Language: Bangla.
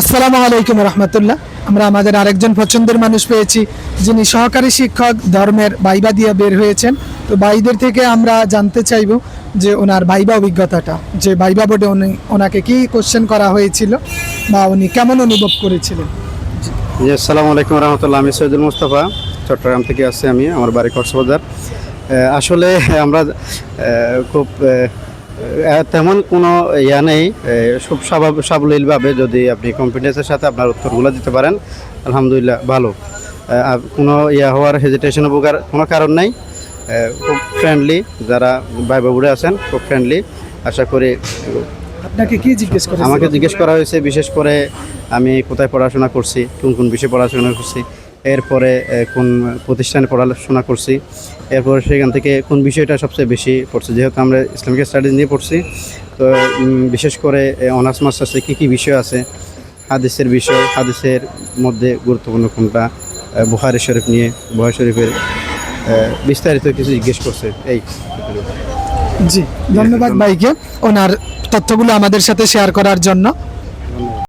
আসসালামু আলাইকুম রহমতুল্লাহ। আমরা আমাদের আরেকজন পছন্দের মানুষ পেয়েছি, যিনি সহকারী শিক্ষক ধর্মের বাইবা দিয়ে বের হয়েছেন। তো বাইদের থেকে আমরা জানতে চাইব যে ওনার বাইবা অভিজ্ঞতাটা, যে বাইবা বোর্ডে উনি, ওনাকে কী কোশ্চেন করা হয়েছিল বা উনি কেমন অনুভব করেছিলেন? জি, আসসালামু আলাইকুম রহমতুল্লাহ, আমি সৈয়দুল মুস্তফা, চট্টগ্রাম থেকে আসছি আমি, আমার বাড়ি কক্সবাজার। আসলে আমরা খুব তেমন কোনো ইয়া নেই। খুব স্বাভাবিক সাবলীলভাবে যদি আপনি কনফিডেন্সের সাথে আপনার উত্তরগুলো দিতে পারেন আলহামদুলিল্লাহ ভালো। আর কোনো ইয়া হওয়ার হেজিটেশন বোকার কোনো কারণ নাই। খুব ফ্রেন্ডলি যারা ভাই বাবুরে আছেন খুব ফ্রেন্ডলি আশা করি আপনাকে কি জিজ্ঞেস করেছেন আমাকে জিজ্ঞেস করা হয়েছে বিশেষ করে আমি কোথায় পড়াশোনা করছি কোন কোন বিষয়ে পড়াশোনা করছি। এরপরে কোন প্রতিষ্ঠানে পড়াশোনা করছি এরপরে সেখান থেকে কোন বিষয়টা সবচেয়ে বেশি পড়ছে। যেহেতু আমরা ইসলামিক স্টাডিজ নিয়ে পড়ছি তো বিশেষ করে অনার্স মাস্টার্সে কী কী বিষয় আছে হাদিসের বিষয় হাদিসের মধ্যে গুরুত্বপূর্ণ কোনটা এ, বুখারি শরীফ নিয়ে বুহারি শরীফের বিস্তারিত কিছু জিজ্ঞেস করছে। এই জি ধন্যবাদ। ভাইকে ওনার তথ্যগুলো আমাদের সাথে শেয়ার করার জন্য।